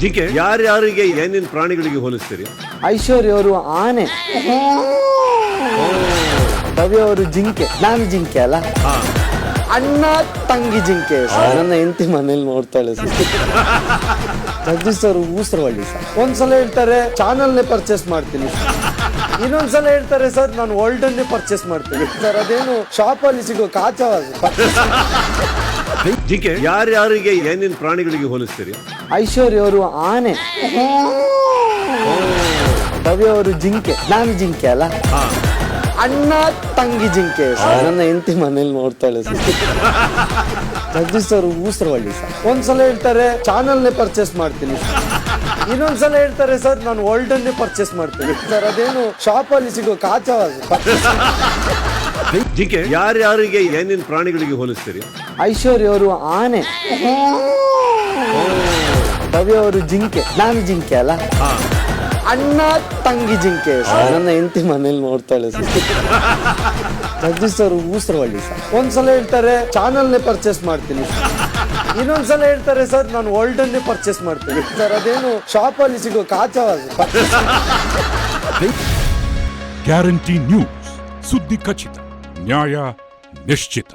ಜಿಂಕೆ? ಯಾರ್ಯಾರಿಗೆ ಏನೇನ್ ಪ್ರಾಣಿಗಳಿಗೆ ಹೋಲಿಸ್ತೀರಿ? ಐಶ್ವರ್ಯ ಅವರು ಆನೆ. ರವಿ ಅವರು ಜಿಂಕೆ. ನಾನು ಜಿಂಕೆ ಅಲ್ಲ. ಹಾ. ಅಣ್ಣ ತಂಗಿ ಜಿಂಕೆ. ಸರ್. ನನ್ನ ಹೆಂಡತಿ ಮನೇಲಿ ನೋಡ್ತಾಳೆ ಸರ್. ಜಗದೀಶ್ ಅವರು ಊಸರವಳ್ಳಿ ಸರ್. ಒಂದ್ಸಲ ಹೇಳ್ತಾರೆ ಚಾನಲ್ನೇ ಪರ್ಚೇಸ್ ಮಾಡ್ತೀನಿ ಇನ್ನೊಂದ್ಸಲ ಹೇಳ್ತಾರೆ ಸರ್ ನಾನು ವರ್ಲ್ಡನ್ನೇ ಪರ್ಚೇಸ್ ಮಾಡ್ತೀನಿ ಸರ್. ಅದೇನು ಶಾಪಲ್ಲಿ ಸಿಗೋ ಕಾಚವ ಜಿಂಕೆ? ಯಾರ್ಯಾರಿಗೆ ಏನೇನ್ ಪ್ರಾಣಿಗಳಿಗೆ ಹೋಲಿಸ್ತೀರಿ? ಐಶ್ವರ್ಯ ಅವರು ಆನೆ ರವಿ ಅವರು ಜಿಂಕೆ. ನಾನು ಜಿಂಕೆ ಅಲ್ಲ. ಅಣ್ಣ ತಂಗಿ ಜಿಂಕೆ. ಸರ್. ನನ್ನ ಹೆಂಡತಿ ಮನೇಲಿ ನೋಡ್ತಾಳೆ ಸರ್. ಜಗದೀಶ್ ಅವರು ಊಸರವಳ್ಳಿ ಸರ್. ಒಂದ್ಸಲ ಹೇಳ್ತಾರೆ ಚಾನಲ್ನೇ ಪರ್ಚೇಸ್ ಮಾಡ್ತೀನಿ ಇನ್ನೊಂದ್ಸಲ ಹೇಳ್ತಾರೆ ಸರ್ ನಾನು ವರ್ಲ್ಡನ್ನೇ ಪರ್ಚೇಸ್ ಮಾಡ್ತೀನಿ ಸರ್. ಅದೇನು ಶಾಪಲ್ಲಿ ಸಿಗೋ ಕಾಚ ಜಿಂಕೆ? ಯಾರ್ಯಾರಿಗೆ ಏನೇನ್ ಪ್ರಾಣಿಗಳಿಗೆ ಹೋಲಿಸ್ತೀರಿ? ಐಶ್ವರ್ಯ ಅವರು ಆನೆ. ರವಿ ಅವರು ಜಿಂಕೆ. ನಾನು ಜಿಂಕೆ ಅಲ್ಲ. ಅಣ್ಣ ತಂಗಿ ಜಿಂಕೆ. ಸರ್. ನನ್ನ ಹೆಂಡತಿ ಮನೇಲಿ ನೋಡ್ತಾಳೆ ಸರ್. ಜಗದೀಶ್ ಅವರು ಊಸರವಳ್ಳಿ ಸರ್. ಒಂದ್ಸಲ ಹೇಳ್ತಾರೆ ಚಾನಲ್ನೇ ಪರ್ಚೇಸ್ ಮಾಡ್ತೀನಿ ಇನ್ನೊಂದ್ಸಲ ಹೇಳ್ತಾರೆ ಸರ್ ನಾನು ವರ್ಲ್ಡನ್ನೇ ಪರ್ಚೇಸ್ ಮಾಡ್ತೀನಿ ಸರ್. ಅದೇನು ಶಾಪಲ್ಲಿ ಸಿಗೋ ಕಾಚವ ಗ್ಯಾರಂಟಿ ನ್ಯೂಸ್ ಸುದ್ದಿ ಖಚಿತ ನ್ಯಾಯ ನಿಶ್ಚಿತ